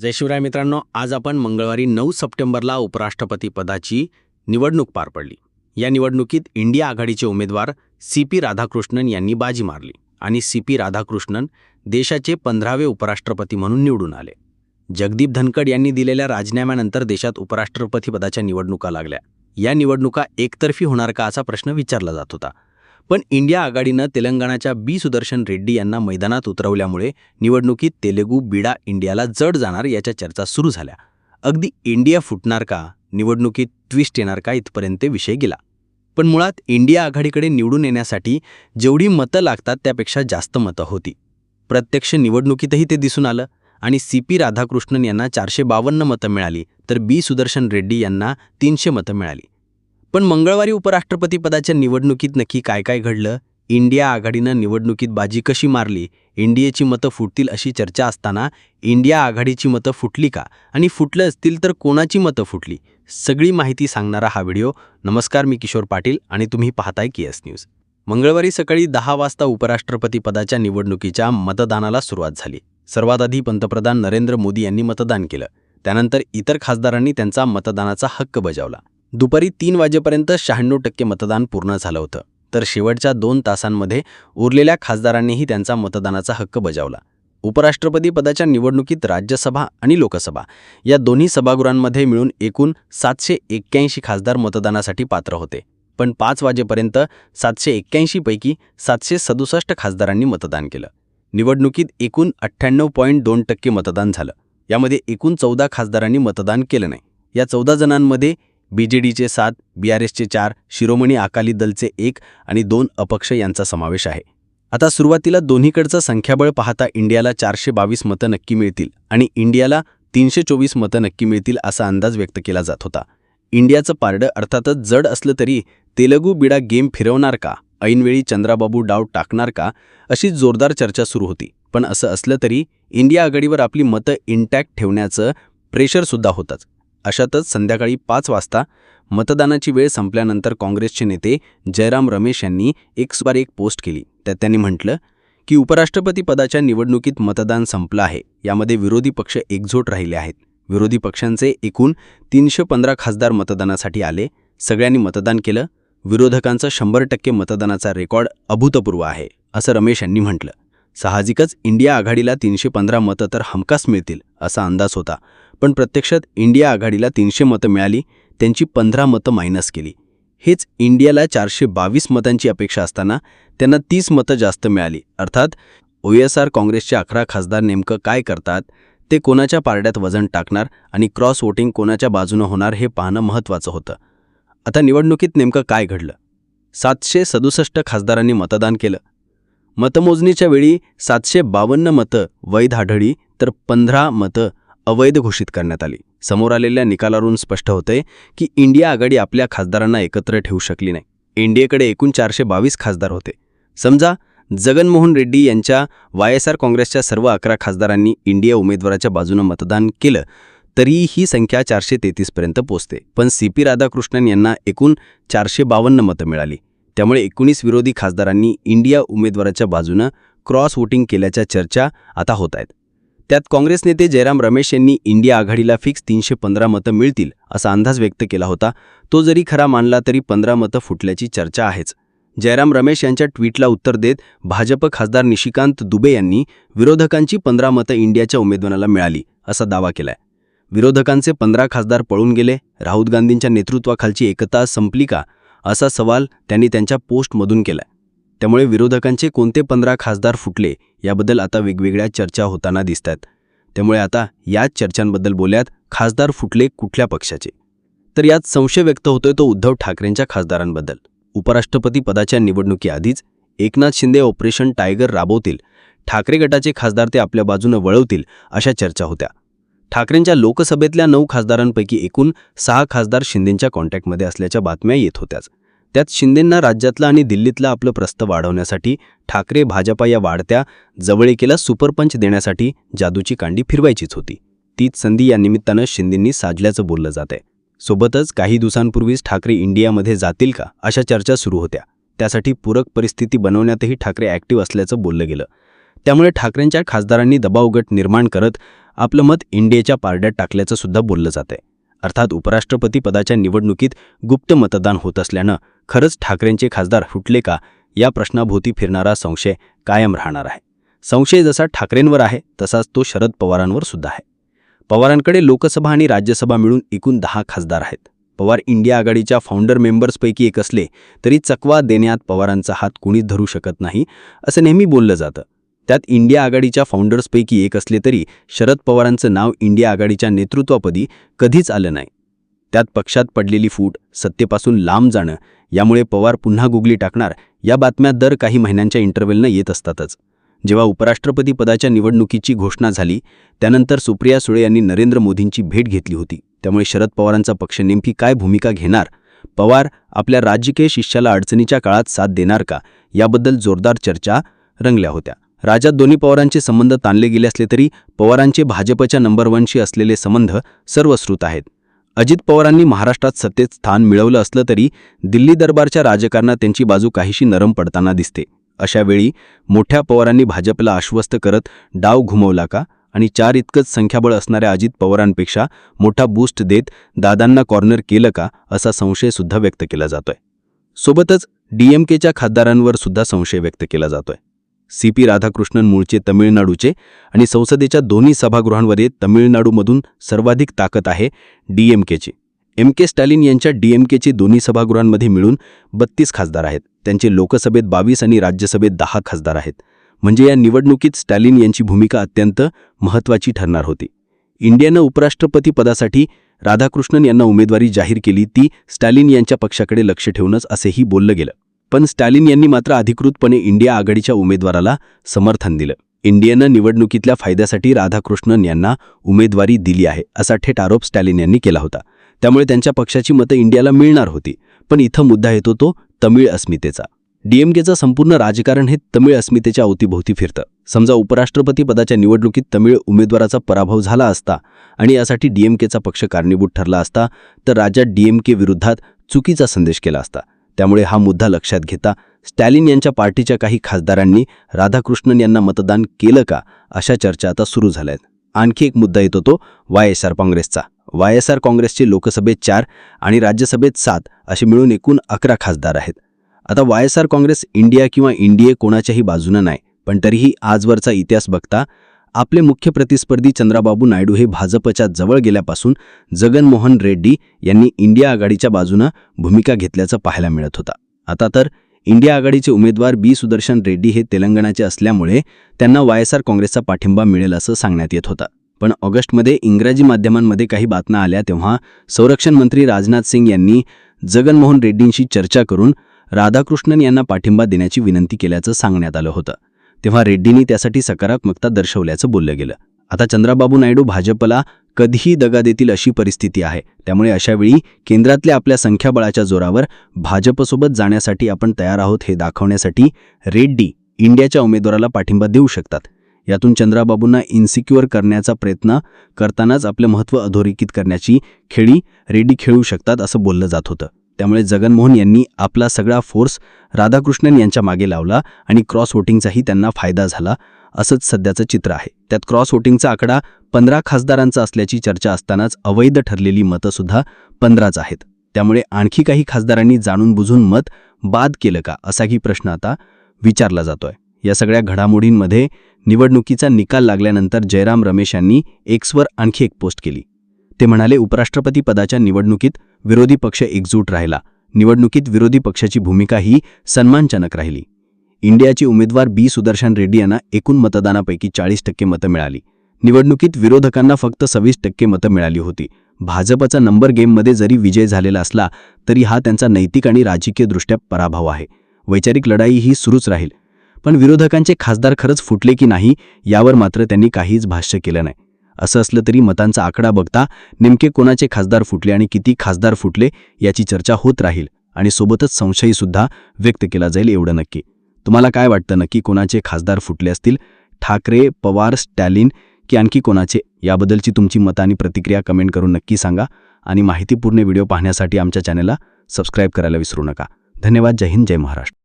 जय शिवराय मित्रांनो आज आपण मंगळवारी नऊ सप्टेंबरला उपराष्ट्रपती पदाची निवडणूक पार पडली. या निवडणुकीत इंडिया आघाडीचे उमेदवार सी पी राधाकृष्णन यांनी बाजी मारली आणि सी पी राधाकृष्णन देशाचे पंधरावे उपराष्ट्रपती म्हणून निवडून आले. जगदीप धनकड यांनी दिलेल्या राजीनाम्यानंतर देशात उपराष्ट्रपती पदाच्या निवडणुका लागल्या. या निवडणुका एकतर्फी होणार का असा प्रश्न विचारला जात होता. पण इंडिया आघाडीनं तेलंगणाच्या बी सुदर्शन रेड्डी यांना मैदानात उतरवल्यामुळे निवडणुकीत तेलुगू बिडा इंडियाला जड जाणार याच्या चर्चा सुरू झाल्या. अगदी इंडिया फुटणार का? निवडणुकीत ट्विस्ट येणार का? इथपर्यंत विषय गेला. पण मुळात इंडिया आघाडीकडे निवडून येण्यासाठी जेवढी मतं लागतात त्यापेक्षा जास्त मतं होती. प्रत्यक्ष निवडणुकीतही ते दिसून आलं आणि सी पी राधाकृष्णन यांना चारशे बावन्न मतं मिळाली तर बी सुदर्शन रेड्डी यांना तीनशे मतं मिळाली. पण मंगळवारी उपराष्ट्रपतीपदाच्या निवडणुकीत नक्की काय काय घडलं? इंडिया आघाडीनं निवडणुकीत बाजी कशी मारली? इंडियाची मतं फुटतील अशी चर्चा असताना इंडिया आघाडीची मतं फुटली का? आणि फुटलं असतील तर कोणाची मतं फुटली? सगळी माहिती सांगणारा हा व्हिडिओ. नमस्कार मी किशोर पाटील आणि तुम्ही पाहताय की एस न्यूज. मंगळवारी सकाळी दहा वाजता उपराष्ट्रपती पदाच्या निवडणुकीच्या मतदानाला सुरुवात झाली. सर्वात आधी पंतप्रधान नरेंद्र मोदी यांनी मतदान केलं. त्यानंतर इतर खासदारांनी त्यांचा मतदानाचा हक्क बजावला. दुपारी तीन वाजेपर्यंत शहाण्णव टक्के मतदान पूर्ण झालं होतं. तर शेवटच्या दोन तासांमध्ये उरलेल्या खासदारांनीही त्यांचा मतदानाचा हक्क बजावला. उपराष्ट्रपती पदाच्या निवडणुकीत राज्यसभा आणि लोकसभा या दोन्ही सभागृहांमध्ये मिळून एकूण सातशे एक्क्याऐंशी खासदार मतदानासाठी पात्र होते. पण पाच वाजेपर्यंत सातशे एक्क्याऐंशीपैकी सातशे सदुसष्ट खासदारांनी मतदान केलं. निवडणुकीत एकूण अठ्ठ्याण्णव पॉईंट दोन टक्के मतदान झालं. यामध्ये एकूण चौदा खासदारांनी मतदान केलं नाही. या चौदा जणांमध्ये बीजेडीचे सात बीआरएसचे चार शिरोमणी अकाली दलचे एक आणि दोन अपक्ष यांचा समावेश आहे. आता सुरुवातीला दोन्हीकडचं संख्याबळ पाहता इंडियाला चारशे बावीस मतं नक्की मिळतील आणि इंडियाला तीनशे चोवीस मतं नक्की मिळतील असा अंदाज व्यक्त केला जात होता. इंडियाचं पारडं अर्थातच जड असलं तरी तेलगू बिडा गेम फिरवणार का? ऐनवेळी चंद्राबाबू डाव टाकणार का? अशी जोरदार चर्चा सुरू होती. पण असं असलं तरी इंडिया आघाडीवर आपली मतं इंटॅक्ट ठेवण्याचं प्रेशरसुद्धा होतंच. अशातच संध्याकाळी पाच वाजता मतदानाची वेळ संपल्यानंतर काँग्रेसचे नेते जयराम रमेश यांनी एक बार एक पोस्ट केली. त्यात त्यांनी म्हटलं की उपराष्ट्रपती पदाच्या निवडणुकीत मतदान संपलं आहे. यामध्ये विरोधी पक्ष एकजोट राहिले आहेत. विरोधी पक्षांचे एकूण तीनशे पंधरा खासदार मतदानासाठी आले. सगळ्यांनी मतदान केलं. विरोधकांचा शंभर टक्के मतदानाचा रेकॉर्ड अभूतपूर्व आहे असं रमेश यांनी म्हटलं. साहजिकच इंडिया आघाडीला तीनशे पंधरा मतं तर हमखास मिळतील असा अंदाज होता. पण प्रत्यक्षात इंडिया आघाडीला तीनशे मतं मिळाली त्यांची पंधरा मतं मायनस केली. हेच इंडियाला चारशे बावीस मतांची अपेक्षा असताना त्यांना तीस मतं जास्त मिळाली. अर्थात ओएसआर काँग्रेसचे अकरा खासदार नेमकं काय करतात ते कोणाच्या पारड्यात वजन टाकणार आणि क्रॉस वोटिंग कोणाच्या बाजूनं होणार हे पाहणं महत्त्वाचं होतं. आता निवडणुकीत नेमकं काय घडलं? सातशे सदुसष्ट खासदारांनी मतदान केलं. मतमोजणीच्या वेळी सातशे बावन्न मतं वैध आढळी तर पंधरा मतं अवैध घोषित करण्यात आली. समोर आलेल्या निकालावरून स्पष्ट होते की इंडिया आघाडी आपल्या खासदारांना एकत्र ठेवू शकली नाही. इंडियेकडे एकूण चारशे बावीस खासदार होते. समजा जगनमोहन रेड्डी यांच्या वाय एस आर काँग्रेसच्या सर्व अकरा खासदारांनी इंडिया उमेदवाराच्या बाजूनं मतदान केलं तरी ही संख्या चारशे तेहतीसपर्यंत पोचते. पण सी पी राधाकृष्णन यांना एकूण चारशे बावन्न मतं मिळाली. त्यामुळे एकोणीस विरोधी खासदारांनी इंडिया उमेदवाराच्या बाजूनं क्रॉस वोटिंग केल्याच्या चर्चा आता होत आहेत. त्यात काँग्रेस नेते जयराम रमेश यांनी इंडिया आघाडीला फिक्स तीनशे पंधरा मतं मिळतील असा अंदाज व्यक्त केला होता. तो जरी खरा मानला तरी पंधरा मतं फुटल्याची चर्चा आहेच. जयराम रमेश यांच्या ट्विटला उत्तर देत भाजप खासदार निशिकांत दुबे यांनी विरोधकांची पंधरा मतं इंडियाच्या उमेदवाराला मिळाली असा दावा केलाय. विरोधकांचे पंधरा खासदार पळून गेले राहुल गांधींच्या नेतृत्वाखालची एकता संपली का असा सवाल त्यांनी त्यांच्या पोस्टमधून केलाय. त्यामुळे विरोधकांचे कोणते पंधरा खासदार फुटले याबद्दल आता वेगवेगळ्या चर्चा होताना दिसतात त्यामुळे आता याच चर्चांबद्दल बोलल्यात खासदार फुटले कुठल्या पक्षाचे? तर यात संशय व्यक्त होतोय तो उद्धव ठाकरेंच्या खासदारांबद्दल. उपराष्ट्रपती पदाच्या निवडणुकीआधीच एकनाथ शिंदे ऑपरेशन टायगर राबवतील ठाकरे गटाचे खासदार ते आपल्या बाजूनं वळवतील अशा चर्चा होत्या. ठाकरेंच्या लोकसभेतल्या नऊ खासदारांपैकी एकूण सहा खासदार शिंदेंच्या कॉन्टॅक्टमध्ये असल्याच्या बातम्या येत होत्याच. त्यात शिंदेंना राज्यातलं आणि दिल्लीतलं आपलं प्रस्त वाढवण्यासाठी ठाकरे भाजपा या वाढत्या जवळीकेला सुपरपंच देण्यासाठी जादूची कांडी फिरवायचीच होती. तीच संधी या निमित्तानं शिंदेंनी साजल्याचं बोललं जात आहे सोबतच काही दिवसांपूर्वीच ठाकरे इंडियामध्ये जातील का अशा चर्चा सुरू होत्या. त्यासाठी पूरक परिस्थिती बनवण्यातही ठाकरे ॲक्टिव्ह असल्याचं बोललं गेलं. त्यामुळे ठाकरेंच्या खासदारांनी दबावगट निर्माण करत आपलं मत इंडियाच्या पारड्यात टाकल्याचं सुद्धा बोललं जात आहे अर्थात उपराष्ट्रपती पदाच्या निवडणुकीत गुप्त मतदान होत असल्यानं खरंच ठाकरेंचे खासदार फुटले का? या प्रश्नाभोवती फिरणारा संशय कायम राहणार आहे. संशय जसा ठाकरेंवर आहे तसाच तो शरद पवारांवर सुद्धा आहे. पवारांकडे लोकसभा आणि राज्यसभा मिळून एकूण दहा खासदार आहेत. पवार इंडिया आघाडीच्या फाउंडर मेंबर्सपैकी एक असले तरी चकवा देण्यात पवारांचा हात कुणीच धरू शकत नाही असं नेहमी बोललं जातं. त्यात इंडिया आघाडीच्या फाउंडर्सपैकी एक असले तरी शरद पवारांचं नाव इंडिया आघाडीच्या नेतृत्वापदी कधीच आलं नाही. त्यात पक्षात पडलेली फूट सत्तेपासून लांब जाणं यामुळे पवार पुन्हा गुगली टाकणार या बातम्या दर काही महिन्यांच्या इंटरव्हेलनं येत असतातच. जेव्हा उपराष्ट्रपती पदाच्या निवडणुकीची घोषणा झाली त्यानंतर सुप्रिया सुळे यांनी नरेंद्र मोदींची भेट घेतली होती. त्यामुळे शरद पवारांचा पक्ष नेमकी काय भूमिका घेणार? पवार आपल्या राजकीय शिष्याला अडचणीच्या काळात साथ देणार का? याबद्दल जोरदार चर्चा रंगल्या होत्या. राज्यात दोन्ही पवारांचे संबंध ताणले गेले असले तरी पवारांचे भाजपच्या नंबर वनशी असलेले संबंध सर्वश्रुत आहेत. अजित पवारांनी महाराष्ट्रात सत्तेत स्थान मिळवलं असलं तरी दिल्ली दरबारच्या राजकारणात त्यांची बाजू काहीशी नरम पडताना दिसते. अशावेळी मोठ्या पवारांनी भाजपला आश्वस्त करत डाव घुमवला का? आणि चार इतकंच संख्याबळ असणाऱ्या अजित पवारांपेक्षा मोठा बूस्ट देत दादांना कॉर्नर केलं का? असा संशय सुद्धा व्यक्त केला जातोय. सोबतच डीएमकेच्या खासदारांवर सुद्धा संशय व्यक्त केला जातोय. सी पी राधाकृष्णन मूळचे तमिळनाडूचे आणि संसदेच्या दोन्ही सभागृहांमध्ये तमिळनाडूमधून सर्वाधिक ताकद आहे डीएमकेची एम के स्टॅलिन यांच्या डीएमकेचे दोन्ही सभागृहांमध्ये मिळून बत्तीस खासदार आहेत. त्यांचे लोकसभेत बावीस आणि राज्यसभेत दहा खासदार आहेत. म्हणजे या निवडणुकीत स्टॅलिन यांची भूमिका अत्यंत महत्त्वाची ठरणार होती. इंडियानं उपराष्ट्रपती पदासाठी राधाकृष्णन यांना उमेदवारी जाहीर केली ती स्टॅलिन यांच्या पक्षाकडे लक्ष ठेवूनच असेही बोललं गेलं. पण स्टॅलिन यांनी मात्र अधिकृतपणे इंडिया आघाडीच्या उमेदवाराला समर्थन दिलं. इंडियानं निवडणुकीतल्या फायद्यासाठी राधाकृष्णन यांना उमेदवारी दिली आहे असा थेट आरोप स्टॅलिन यांनी केला होता. त्यामुळे त्यांच्या पक्षाची मतं इंडियाला मिळणार होती पण इथं मुद्दा येतो तो तमिळ अस्मितेचा. डीएमकेचं संपूर्ण राजकारण हे तमिळ अस्मितेच्या अवतीभोवती फिरतं. समजा उपराष्ट्रपती पदाच्या निवडणुकीत तमिळ उमेदवाराचा पराभव झाला असता आणि यासाठी डीएमकेचा पक्ष कारणीभूत ठरला असता तर राज्यात डीएमके विरुद्धात चुकीचा संदेश केला असता. त्यामुळे हा मुद्दा लक्षात घेता स्टॅलिन यांच्या पार्टीच्या काही खासदारांनी राधाकृष्णन यांना मतदान केलं का अशा चर्चा आता सुरू झाल्या आहेत आणखी एक मुद्दा येतो तो वाय एस आर काँग्रेसचा. वाय एस आर काँग्रेसचे लोकसभेत चार आणि राज्यसभेत सात असे मिळून एकूण अकरा खासदार आहेत. आता Y S R Congress India किंवा इंडिये कोणाच्याही बाजूनं नाही पण तरीही आजवरचा इतिहास बघता आपले मुख्य प्रतिस्पर्धी चंद्राबाबू नायडू हे भाजपच्या जवळ गेल्यापासून जगनमोहन रेड्डी यांनी इंडिया आघाडीच्या बाजूनं भूमिका घेतल्याचं पाहायला मिळत होता. आता तर इंडिया आघाडीचे उमेदवार बी. सुदर्शन रेड्डी हे तेलंगणाचे असल्यामुळे त्यांना वाय एस आर काँग्रेसचा पाठिंबा मिळेल असं सांगण्यात येत होतं. पण ऑगस्टमध्ये इंग्रजी माध्यमांमध्ये काही बातम्या आल्या तेव्हा संरक्षण मंत्री राजनाथ सिंग यांनी जगनमोहन रेड्डींशी चर्चा करून राधाकृष्णन यांना पाठिंबा देण्याची विनंती केल्याचं सांगण्यात आलं होतं. तेव्हा रेड्डींनी त्यासाठी सकारात्मकता दर्शवल्याचं बोललं गेलं. आता चंद्राबाबू नायडू भाजपला कधीही दगा देतील अशी परिस्थिती आहे. त्यामुळे अशावेळी केंद्रातल्या आपल्या संख्याबळाच्या जोरावर भाजपसोबत जाण्यासाठी आपण तयार आहोत हे दाखवण्यासाठी रेड्डी इंडियाच्या उमेदवाराला पाठिंबा देऊ शकतात. यातून चंद्राबाबूंना इन्सिक्युअर करण्याचा प्रयत्न करतानाच आपलं महत्त्व अधोरेखित करण्याची खेळी रेड्डी खेळू शकतात असं बोललं जात होतं. त्यामुळे जगनमोहन यांनी आपला सगळा फोर्स राधाकृष्णन यांच्या मागे लावला आणि क्रॉस वोटिंगचाही त्यांना फायदा झाला असंच सध्याचं चित्र आहे. त्यात क्रॉस वोटिंगचा आकडा पंधरा खासदारांचा असल्याची चर्चा असतानाच अवैध ठरलेली मतंसुद्धा पंधराच आहेत. त्यामुळे आणखी काही खासदारांनी जाणून बुजून मत बाद केलं का असाही प्रश्न आता विचारला जातोय. या सगळ्या घडामोडींमध्ये निवडणुकीचा निकाल लागल्यानंतर जयराम रमेश यांनी एक्सवर आणखी एक पोस्ट केली. ते म्हणाले उपराष्ट्रपती पदाच्या निवडणुकीत विरोधी पक्ष एकजूट राहिला. निवडणुकीत विरोधी पक्षाची भूमिका ही सन्मानजनक राहिली. इंडियाचे उमेदवार बी. सुदर्शन रेड्डी यांना एकूण मतदानापैकी चाळीस टक्के मतं मिळाली. निवडणुकीत विरोधकांना फक्त सव्वीस टक्के मतं मिळाली होती. भाजपचा नंबर गेममध्ये जरी विजय झालेला असला तरी हा त्यांचा नैतिक आणि राजकीयदृष्ट्या पराभव आहे. वैचारिक लढाई ही सुरूच राहील. पण विरोधकांचे खासदार खरंच फुटले की नाही यावर मात्र त्यांनी काहीच भाष्य केलं नाही. असं असलं तरी मतांचा आकडा बघता नेमके कोणाचे खासदार फुटले आणि किती खासदार फुटले याची चर्चा होत राहील आणि सोबतच संशयीसुद्धा व्यक्त केला जाईल एवढं नक्की. तुम्हाला काय वाटतं नक्की कोणाचे खासदार फुटले असतील? ठाकरे पवार स्टॅलिन की आणखी कोणाचे? याबद्दलची तुमची मतं आणि प्रतिक्रिया कमेंट करून नक्की सांगा आणि माहितीपूर्ण व्हिडिओ पाहण्यासाठी आमच्या चॅनलला सबस्क्राईब करायला विसरू नका. धन्यवाद. जय हिंद. जय महाराष्ट्र.